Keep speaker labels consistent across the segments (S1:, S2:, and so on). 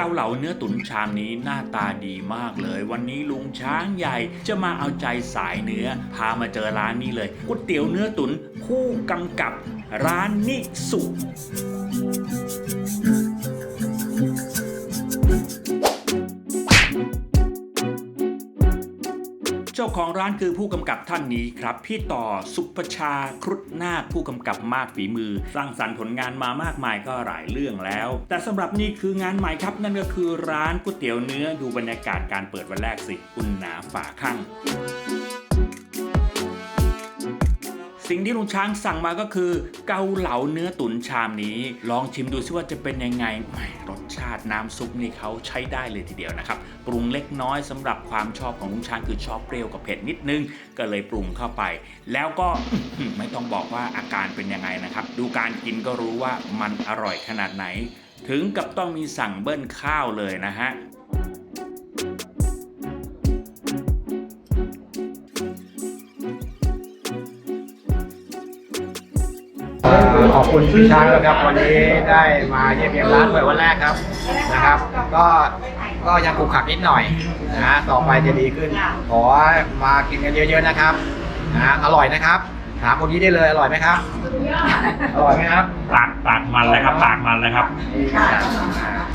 S1: เกาเหลาเนื้อตุ๋นชามนี้หน้าตาดีมากเลย วันนี้ลุงช้างใหญ่จะมาเอาใจสายเนื้อ พามาเจอร้านนี้เลยก๋วยเตี๋ยวเนื้อตุ๋นคู่กำกับร้านนิสุาของร้านคือผู้กำกับท่านนี้ครับ พี่ต่อสุปชาครุฑนาคผู้กำกับมากฝีมือ สร้างสรรค์ผลงานมามากมายก็หลายเรื่องแล้ว แต่สำหรับนี่คืองานใหม่ครับ นั่นก็คือร้านก๋วยเตี๋ยวเนื้อดูบรรยากาศการเปิดวันแรกสิอุ่นหนาฝาข้าง สิ่งที่ลุงช้างสั่งมาก็คือ เกาเหลาเนื้อตุ๋นชามนี้ ลองชิมดูซิว่าจะเป็นยังไงแหมรสชาติน้ำซุปนี่เขาใช้ได้เลยทีเดียวนะครับ ปรุงเล็กน้อยสำหรับความชอบของลุงช้างคือชอบเปรี้ยวกับเผ็ดนิดนึง ก็เลยปรุงเข้าไป แล้วก็ไม่ต้องบอกว่าอาการเป็นยังไงนะครับ ดูการกินก็รู้ว่ามันอร่อยขนาดไหน ถึงกับต้องมีสั่งเบิ้ลข้าวเลยนะฮะ
S2: ขอบคุณพี่ช้างนะครับวันนี้ได้มาเยี่ยมเยียมร้านเปิดวันแรกครับนะครับ ก็ก็ยังขรุกขลักนิดหน่อยนะฮะต่อไปจะดีขึ้น ขอมากินกันเยอะๆนะครับนะฮะอร่อยนะครับถามคนนี้ได้เลยอร่อยไหมครับอร่อยไหมครับ
S3: ปากปากมันเลยครับปากมันเลยครับ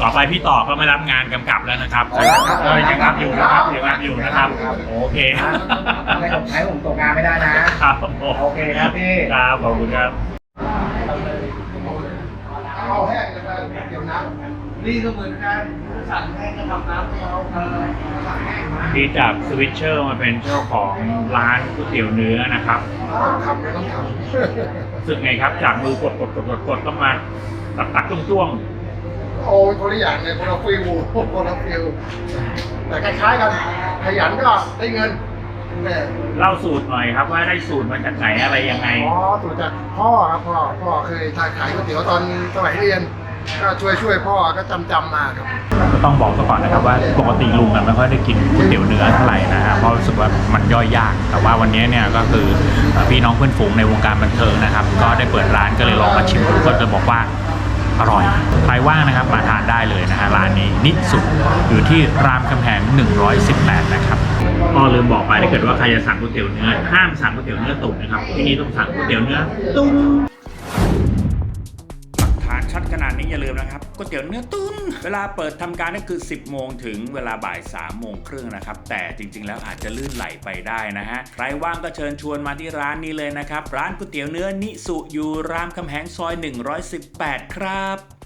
S3: ต่อไปพี่ต่อก็ไม่รับงานกำกับแล้วนะครับ
S2: อ๋อครับ
S3: เออยังรับอยู่นะครับยังรับอยู่นะครับ โอเค
S2: ให้ผมให้ผมตกงานไม่ได้นะ
S3: ครับผม
S2: โอเคครับพี่
S3: ครับขอบคุณครับ
S2: นี่ก็เหมือนกันสั่งแห้งก็ทำน้ำให้เขาเออสั่งแห้งมา
S3: ที่จากสวิตเชอร์มาเป็นเจ้าของร้านก๋วยเตี๋ยวเนื้อนะครับ
S2: ทำไม่ต้องทำ
S3: รู้สึกไงครับ จากมือกดกดกดกดกดต้องมาตักตักตุ้งต้วง
S4: โอ้ยคนละอย่างเลยคนละฟิลคนละฟิลแต่คล้ายๆกันขยันก็ได้เงินเนี่ย
S3: เล่าสูตรหน่อยครับว่าได้สูตรมาจากไหนอะไรยังไง
S4: อ๋อสูตรจากพ่อครับพ่อพ่อเคยขายก๋วยเตี๋ยวตอนสมัยเรียน ก็ช่วยช่วยพ่อก็จำจำๆมาครับ
S3: ก็ต้องบอกซะก่อนนะครับว่าปกติลุงอะไม่ค่อยได้กินก๋วยเตี๋ยวเนื้อเท่าไหร่นะฮะเพราะรู้สึกว่ามันย่อยยาก แต่ว่าวันนี้เนี่ยก็คือเอ่อพี่น้องเพื่อนฝูงในวงการบันเทิงนะครับ ก็ได้เปิดร้านก็เลยลองมาชิมดูก็จะบอกว่าอร่อยใครว่างนะครับมาทานได้เลยนะฮะร้านนี้นิสุอยู่ที่รามคำแหง118 นะครับก็ลืมบอกไปถ้าเกิดว่าใครจะสั่งก๋วยเตี๋ยวเนื้อห้ามสั่งก๋วยเตี๋ยวเนื้อตุ๋นนะครับที่นี่ต้องสั่งก๋วยเตี๋ยวเนื้อตุ๋น
S1: หลักฐาน ชัดขนาดนี้อย่าลืมนะครับก๋วยเตี๋ยวเนื้อตุ้นเวลาเปิดทำการก็คือ 10 โมงถึงเวลาบ่าย3โมงครึ่งนะครับ แต่จริงๆ แล้วอาจจะลื่นไหลไปได้นะฮะ ใครว่างก็เชิญชวนมาที่ร้านนี้เลยนะครับ ร้านก๋วยเตี๋ยวเนื้อนิสุอยู่รามคำแหงซอย 118 ครับ